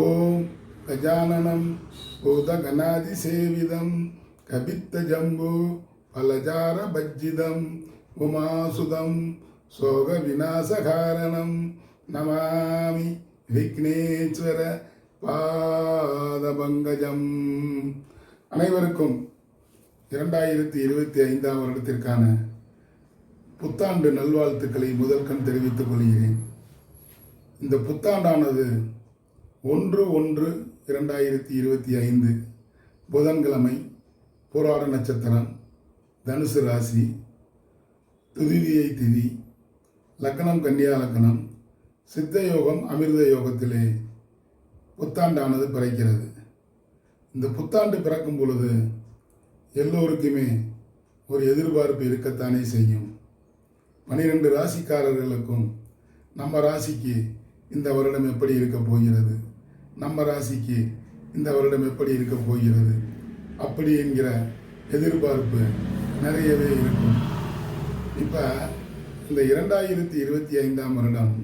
ஓம் கஜானனம் பூதகணாதிசேவிதம் கபித்தஜம்பு பலஜார பஜ்ஜிதம் உமாசுதம் சோக விநாசகாரணம் நமாமி விக்னேஸ்வர பாதபங்கஜம் அனைவருக்கும் இரண்டாயிரத்தி இருபத்தி ஐந்தாம் வருடத்திற்கான புத்தாண்டு நல்வாழ்த்துக்களை முதற்கண் தெரிவித்துக் கொள்கிறேன். இந்த புத்தாண்டானது ஒன்று ஒன்று இரண்டாயிரத்தி இருபத்தி ஐந்து புதன்கிழமை போராட நட்சத்திரம் தனுசு ராசி துதிதியை திதி லக்னம் கன்னியா லக்னம் சித்த யோகம் அமிர்த யோகத்திலே புத்தாண்டானது பிறக்கிறது. இந்த புத்தாண்டு பிறக்கும் பொழுது எல்லோருக்குமே ஒரு எதிர்பார்ப்பு இருக்கத்தானே செய்யும். பனிரெண்டு ராசிக்காரர்களுக்கும் நம்ம ராசிக்கு இந்த வருடம் எப்படி இருக்க போகிறது? நம்ம ராசிக்கு இந்த வருடம் எப்படி இருக்க போகிறது அப்படி என்கிற எதிர்பார்ப்பு நிறையவே இருக்கும். இப்போ இந்த இரண்டாயிரத்தி இருபத்தி ஐந்தாம் வருடம்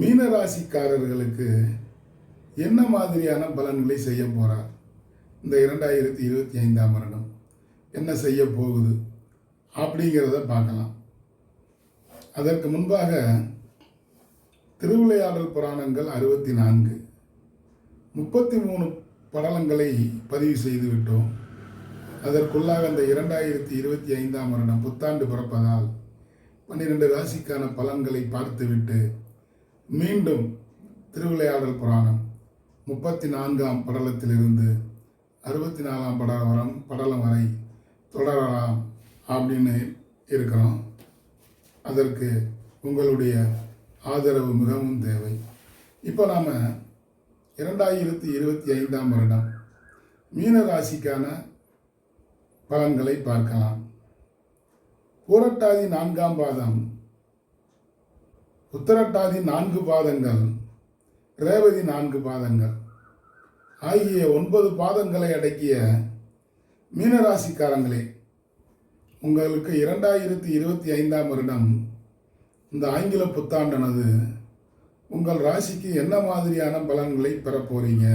மீன ராசிக்காரர்களுக்கு என்ன மாதிரியான பலன்களை செய்ய போகிறார் இந்த இரண்டாயிரத்தி இருபத்தி ஐந்தாம் வருடம் என்ன செய்ய போகுது அப்படிங்கிறத பார்க்கலாம். அதற்கு முன்பாக திருவிளையாடல் புராணங்கள் அறுபத்தி நான்கு. முப்பத்தி மூணு படலங்களை பதிவு செய்து விட்டோம் அதற்குள்ளாக அந்த இரண்டாயிரத்தி இருபத்தி ஐந்தாம் வருடம் புத்தாண்டு பிறப்பதால் பன்னிரெண்டு ராசிக்கான பலன்களை பார்த்துவிட்டு மீண்டும் திருவிளையாடல் புராணம் முப்பத்தி நான்காம் படலத்திலிருந்து அறுபத்தி நாலாம் படலம் படலம் வரை தொடரலாம் அப்படின்னு இருக்கிறோம். அதற்கு உங்களுடைய ஆதரவு மிகவும் தேவை. இப்போ நாம் இரண்டாயிரத்தி இருபத்தி ஐந்தாம் வருடம் மீன ராசிக்கான பலன்களை பார்க்கலாம். பூரட்டாதி நான்காம் பாதம் உத்தரட்டாதி நான்கு பாதங்கள் ரேவதி நான்கு பாதங்கள் ஆகிய ஒன்பது பாதங்களை அடக்கிய மீனராசிக்காரங்களே உங்களுக்கு இரண்டாயிரத்தி இருபத்தி ஐந்தாம் வருடம் இந்த ஆங்கில புத்தாண்டானது உங்கள் ராசிக்கு என்ன மாதிரியான பலன்களை பெற போகிறீங்க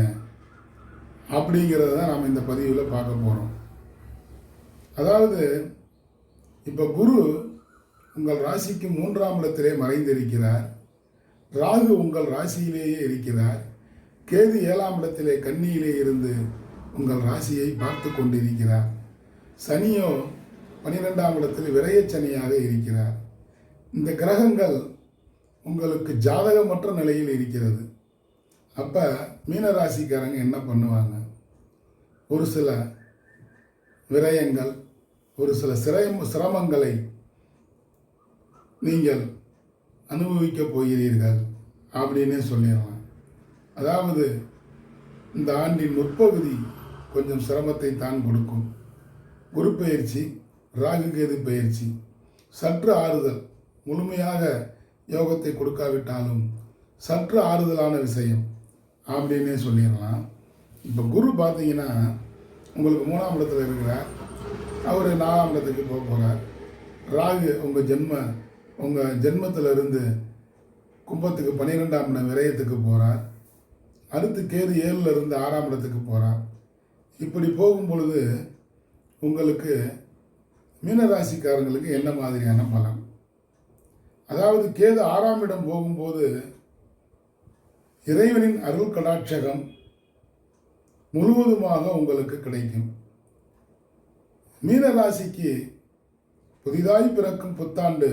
அப்படிங்கிறத தான் நாம் இந்த பதிவில் பார்க்க போகிறோம் அதாவது இப்போ குரு உங்கள் ராசிக்கு மூன்றாம் இடத்திலே மறைந்திருக்கிறார். ராகு உங்கள் ராசியிலேயே இருக்கிறார். கேது ஏழாம் இடத்திலே கன்னியிலே இருந்து உங்கள் ராசியை பார்த்து கொண்டிருக்கிறார். சனியோ பனிரெண்டாம் இடத்தில் விரயச்சனியாக இருக்கிறார். இந்த கிரகங்கள் உங்களுக்கு ஜாதகமற்ற நிலையில் இருக்கிறது. அப்போ மீனராசிக்காரங்க என்ன பண்ணுவாங்க? ஒரு சில விரயங்கள் ஒரு சில சிரம சிரமங்களை நீங்கள் அனுபவிக்கப் போகிறீர்கள் அப்படின்னே சொல்லிடலாம். அதாவது இந்த ஆண்டின் முற்பகுதி கொஞ்சம் சிரமத்தை தான் கொடுக்கும். குரு பயிற்சி ராகு கேது பயிற்சி சற்று ஆறுதல் முழுமையாக யோகத்தை கொடுக்காவிட்டாலும் சற்று ஆறுதலான விஷயம். அப்படின்னே சொல்லிடலாம். இப்போ குரு பார்த்தீங்கன்னா உங்களுக்கு மூணாம் இடத்துல இருக்கிறார். அவர் நாலாம் இடத்துக்கு போக போகிறார் ராகு உங்கள் ஜென்ம உங்கள் ஜென்மத்திலிருந்து கும்பத்துக்கு பன்னிரெண்டாம் இடம் விரயத்துக்கு போகிறார் அடுத்து கேது ஏழில் இருந்து ஆறாம் இடத்துக்கு போகிறார் இப்படி போகும் பொழுது உங்களுக்கு மீனராசிக்காரங்களுக்கு என்ன மாதிரியான பலன்? அதாவது கேது ஆறாம் இடம் போகும்போது இறைவனின் அருள் கடாட்சகம் முழுவதுமாக உங்களுக்கு கிடைக்கும். மீனராசிக்கு புதிதாய் பிறக்கும் புத்தாண்டு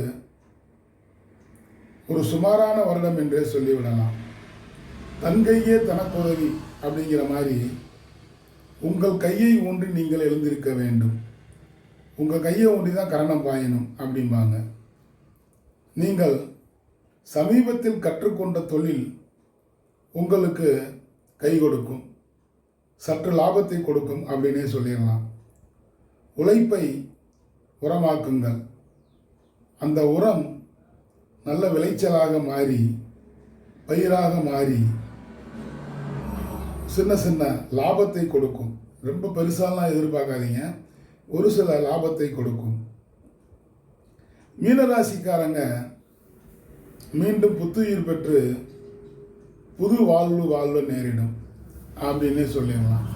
ஒரு சுமாரான வருடம் என்றே சொல்லிவிடலாம். தன் கையே தனக்குதவி அப்படிங்கிற மாதிரி உங்கள் கையை ஊன்றி நீங்கள் எழுந்திருக்க வேண்டும். உங்கள் கையை ஊன்றி தான் கரணம் பாயணும் அப்படிம்பாங்க. நீங்கள் சமீபத்தில் கற்றுக்கொண்ட தொழில் உங்களுக்கு கை கொடுக்கும். சற்று லாபத்தை கொடுக்கும் அப்படின்னே சொல்லிடலாம். உழைப்பை உரமாக்குங்கள். அந்த உரம் நல்ல விளைச்சலாக மாறி பயிராக மாறி சின்ன சின்ன லாபத்தை கொடுக்கும். ரொம்ப பெருசாலாம் எதிர்பார்க்காதீங்க. ஒரு சில லாபத்தை கொடுக்கும். மீனராசிக்காரங்க மீண்டும் புத்துயிர் பெற்று புது வாழ்வு வாழ்வு நேரிடும். அப்படின்னே சொல்லிடலாம்.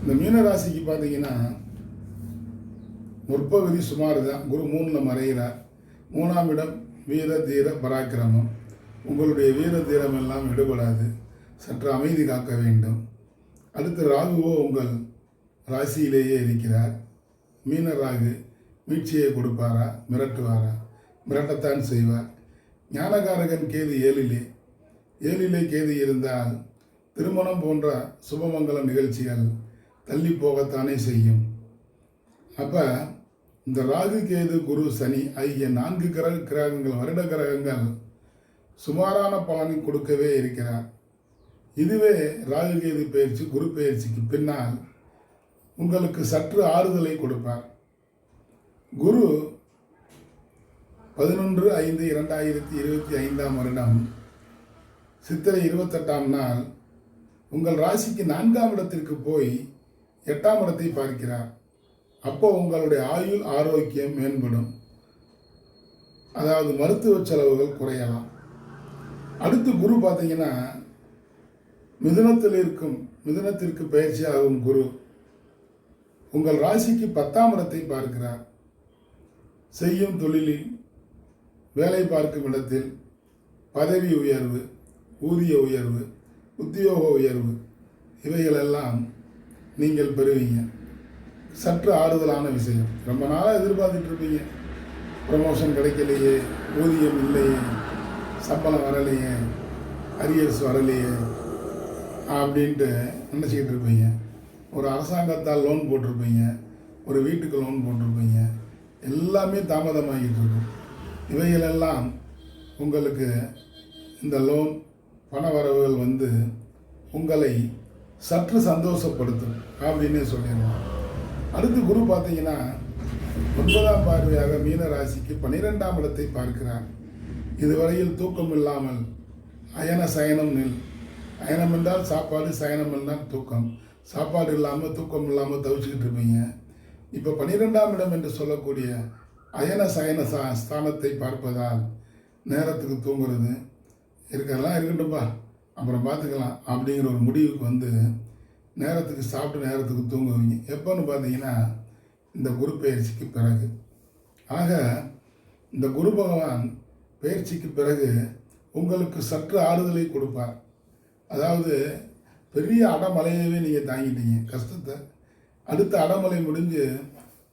இந்த மீனராசிக்கு பார்த்தீங்கன்னா முற்பகுதி சுமார் தான் குரு மூணில் மறைகிறார் மூணாம் இடம் வீர தீர பராக்கிரமம். உங்களுடைய வீர தீரம் எல்லாம் விடுபடாது. சற்று அமைதி காக்க வேண்டும். அடுத்து ராகுவோ உங்கள் ராசியிலேயே இருக்கிறார். மீன ராகு மீட்சியை கொடுப்பாரா? மிரட்டுவாரா? மிரட்டத்தான் செய்வார். ஞானகாரகன் கேது ஏழிலே. ஏழிலே கேது இருந்தால் திருமணம் போன்ற சுபமங்கல நிகழ்ச்சிகள் தள்ளி போகத்தானே செய்யும். அப்போ இந்த ராகு கேது குரு சனி ஆகிய நான்கு கிரக கிரகங்கள் வருட கிரகங்கள் சுமாரான பலனை கொடுக்கவே இருக்கிறார். இதுவே ராகு கேது பயிற்சி குரு பயிற்சிக்கு பின்னால் உங்களுக்கு சற்று ஆறுதலை கொடுப்பார். குரு பதினொன்று ஐந்து இரண்டாயிரத்தி இருபத்தி ஐந்தாம் வருடம் சித்திரை இருபத்தெட்டாம் நாள் உங்கள் ராசிக்கு நான்காம் இடத்திற்கு போய் எட்டாம் இடத்தை பார்க்கிறார். அப்போ உங்களுடைய ஆயுள் ஆரோக்கியம் மேம்படும். அதாவது மருத்துவ செலவுகள் குறையலாம். அடுத்து குரு பார்த்தீங்கன்னா மிதுனத்தில் இருக்கும் மிதுனத்திற்கு பயிற்சியாகும் குரு உங்கள் ராசிக்கு பத்தாம் இடத்தை பார்க்கிறார். செய்யும் தொழிலில் வேலை பார்க்கும் இடத்தில் பதவி உயர்வு ஊதிய உயர்வு உத்தியோக உயர்வு இவைகளெல்லாம் நீங்கள் பெறுவீங்க. சற்று ஆறுதலான விஷயம். ரொம்ப நாளாக எதிர்பார்த்துட்டு இருப்பீங்க. ப்ரமோஷன் கிடைக்கலையே ஊதியம் இல்லையே சம்பளம் வரலையே அரியர்ஸ் வரலையே அப்படின்ட்டு நினச்சிக்கிட்டு இருப்பீங்க. ஒரு அரசாங்கத்தால் லோன் போட்டிருப்பீங்க. ஒரு வீட்டுக்கு லோன் போட்டிருப்பீங்க. எல்லாமே தாமதமாகிட்டு இருக்கும். இவைகளெல்லாம் உங்களுக்கு இந்த லோன் பண வரவுகள் வந்து உங்களை சற்று சந்தோஷப்படுத்தும் அப்படின்னு சொல்லிடலாம் அடுத்து குரு பார்த்தீங்கன்னா ஒன்பதாம் பார்வையாக மீன ராசிக்கு பன்னிரெண்டாம் இடத்தை பார்க்கிறார். இதுவரையில் தூக்கம் இல்லாமல் அயன சயனம் நில் அயனம் என்றால் சாப்பாடு சயனம் என்றால் தூக்கம். சாப்பாடு இல்லாமல் தூக்கம் இல்லாமல் தவிச்சுக்கிட்டு இருப்பீங்க. இப்போ பன்னிரெண்டாம் இடம் என்று சொல்லக்கூடிய அயன சயன சா ஸ்தானத்தை பார்ப்பதால் நேரத்துக்கு தூங்குறது இருக்கிறதெல்லாம் இருக்கட்டும்பா. அப்புறம் பார்த்துக்கலாம் அப்படிங்கிற ஒரு முடிவுக்கு வந்து நேரத்துக்கு சாப்பிட்டு நேரத்துக்கு தூங்குவீங்க. எப்போன்னு பார்த்தீங்கன்னா இந்த குரு பயிற்சிக்கு பிறகு. ஆக இந்த குரு பகவான் பயிற்சிக்கு பிறகு உங்களுக்கு சற்று ஆறுதலை கொடுப்பார். அதாவது பெரிய அடமலையவே நீங்கள் தாங்கிட்டீங்க. கஷ்டத்தை. அடுத்த அடமலை முடிஞ்சு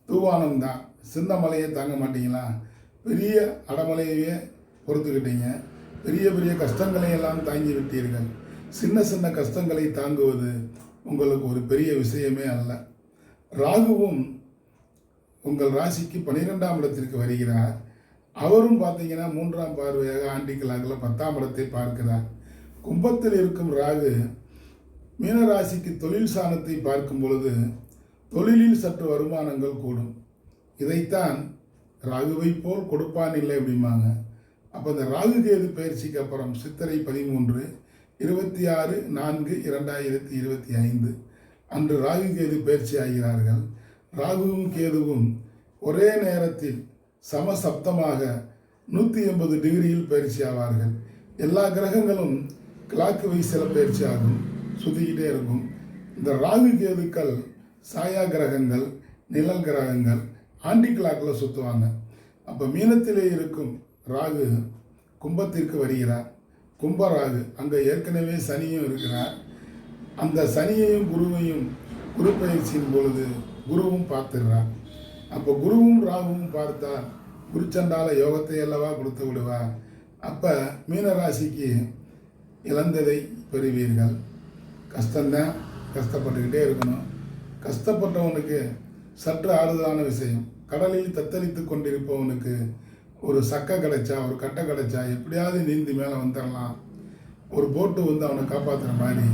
தூவானம் தான் சின்ன மலையை தாங்க மாட்டீங்களா? பெரிய அடமலையவே பொறுத்துக்கிட்டீங்க. பெரிய பெரிய கஷ்டங்களை எல்லாம் தாங்கி விட்டீர்கள். சின்ன சின்ன கஷ்டங்களை தாங்குவது உங்களுக்கு ஒரு பெரிய விஷயமே அல்ல. ராகுவும் உங்கள் ராசிக்கு பன்னிரெண்டாம் இடத்திற்கு வருகிறார். அவரும் பார்த்தீங்கன்னா மூன்றாம் பார்வையாக ஆண்டிக்கலாகில் பத்தாம் இடத்தை பார்க்கிறார். கும்பத்தில் இருக்கும் ராகு மீனராசிக்கு தொழில் சாணத்தை பார்க்கும் பொழுது தொழிலில் சற்று வருமானங்கள் கூடும். இதைத்தான் ராகுவை போல் கொடுப்பான் இல்லை அப்படிம்பாங்க. அப்போ இந்த ராகு கேது பயிற்சிக்கு அப்புறம் சித்திரை பதிமூன்று இருபத்தி ஆறு நான்கு இரண்டாயிரத்தி இருபத்தி ஐந்து. அன்று ராகு கேது பயிற்சி ஆகிறார்கள். ராகுவும் கேதுவும் ஒரே நேரத்தில் சமசப்தமாக நூற்றி எண்பது டிகிரியில் பயிற்சி ஆவார்கள். எல்லா கிரகங்களும் கிளாக்கு வைஸில் பயிற்சி ஆகும். சுற்றிக்கிட்டே இருக்கும். இந்த ராகு கேதுக்கள் சாயா கிரகங்கள் நிழல் கிரகங்கள் ஆண்டி கிளாக்கில் சுற்றுவாங்க அப்போ மீனத்திலே இருக்கும் ராகு கும்பத்திற்கு வருகிறார். கும்ப ராகு அங்கே ஏற்கனவே சனியும் இருக்கிறார். அந்த சனியையும் குருவையும் குரு பயிற்சியின் பொழுது குருவும் பார்த்துடுறார். அப்போ குருவும் ராகுவும் பார்த்தா குருச்சண்டால யோகத்தை அல்லவா கொடுத்து விடுவார் அப்போ மீனராசிக்கு இழந்ததை பெறுவீர்கள். கஷ்டந்தான் கஷ்டப்பட்டுக்கிட்டே இருக்கணும். கஷ்டப்பட்டவனுக்கு சற்று ஆறுதலான விஷயம். கடலில் தத்தளித்து கொண்டிருப்பவனுக்கு ஒரு சக்கை கிடைச்சா ஒரு கட்டை கிடைச்சா எப்படியாவது நீந்தி மேலே வந்துடலாம் ஒரு போட்டு வந்து அவனை காப்பாற்றுற மாதிரி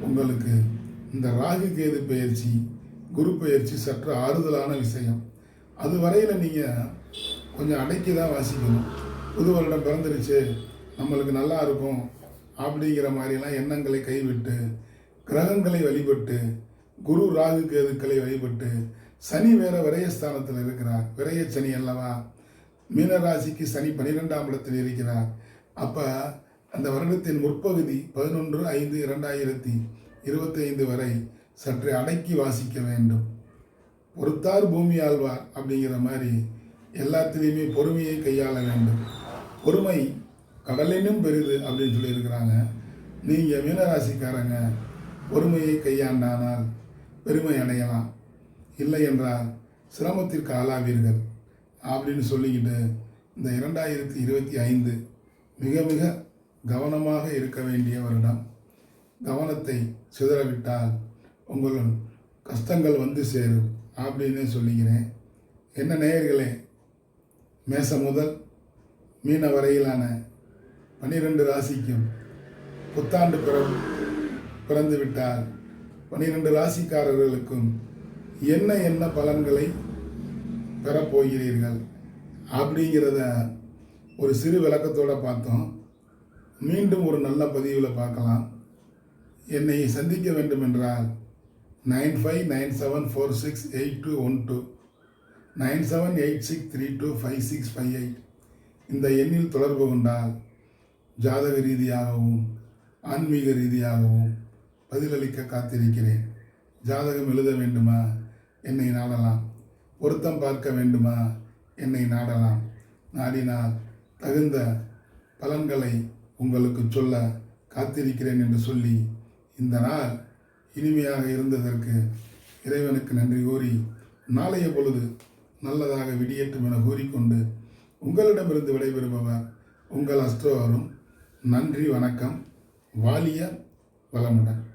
உங்களுக்கு இந்த ராகு கேது பயிற்சி குரு பயிற்சி சற்று ஆறுதலான விஷயம். அது வரையில் நீங்கள் கொஞ்சம் அடக்கி தான் வாசிக்கணும். புது வருடம் பிறந்துருச்சு நம்மளுக்கு நல்லா இருக்கும் அப்படிங்கிற மாதிரிலாம் எண்ணங்களை கைவிட்டு கிரகங்களை வழிபட்டு குரு ராகு கேதுக்களை வழிபட்டு சனி வேற விரயஸ்தானத்தில் இருக்கிறார். விரய சனி அல்லவா? மீனராசிக்கு சனி பன்னிரெண்டாம் இடத்தில் இருக்கிறார். அப்போ அந்த வருடத்தின் முற்பகுதி பதினொன்று ஐந்து இரண்டாயிரத்தி இருபத்தைந்து வரை சற்று அடக்கி வாசிக்க வேண்டும். பொறுத்தார் பூமி ஆழ்வார் அப்படிங்கிற மாதிரி எல்லாத்துலேயுமே பொறுமையை கையாள வேண்டும். பொறுமை கடலினும் பெரிது அப்படின்னு சொல்லியிருக்கிறாங்க. நீங்கள் மீனராசிக்காரங்க பொறுமையை கையாண்டானால் பெருமை அடையலாம். இல்லை என்றால் சிரமத்திற்கு ஆளாவீர்கள் அப்படின்னு சொல்லிக்கிட்டு இந்த இரண்டாயிரத்தி இருபத்தி ஐந்து மிக மிக கவனமாக இருக்க வேண்டிய வருடம். கவனத்தை சிதறவிட்டால் உங்கள் கஷ்டங்கள் வந்து சேரும் அப்படின்னு சொல்லிக்கிறேன். என்ன நேயர்களே மேச முதல் மீன வரையிலான பன்னிரெண்டு ராசிக்கும் புத்தாண்டு பிற பிறந்து விட்டால் பன்னிரெண்டு ராசிக்காரர்களுக்கும் என்ன என்ன பலன்களை பெறப்போகிறீர்கள் அப்படிங்கிறத ஒரு சிறு விளக்கத்தோடு பார்த்தோம். மீண்டும் ஒரு நல்ல பதிவில் பார்க்கலாம். என்னை சந்திக்க வேண்டும் என்றால் nine five nine seven four six eight two one two nine seven eight six three two five six five eight இந்த எண்ணில் தொடர்பு கொண்டால் ஜாதக ரீதியாகவும் ஆன்மீக ரீதியாகவும் பதிலளிக்க காத்திருக்கிறேன். ஜாதகம் எழுத வேண்டுமா? என்னை நாடலாம். பொருத்தம் பார்க்க வேண்டுமா? என்னை நாடலாம். நாடினால் தகுந்த பலன்களை உங்களுக்கு சொல்ல காத்திருக்கிறேன் என்று சொல்லி இந்த நாள் இனிமையாக இருந்ததற்கு இறைவனுக்கு நன்றி கூறி நாளைய பொழுது நல்லதாக விடியட்டும் என கூறிக்கொண்டு உங்களிடமிருந்து விடைபெறுபவர் உங்கள் அஸ்ட்ரோவரும் நன்றி வணக்கம். வாலிய வளமுடன்.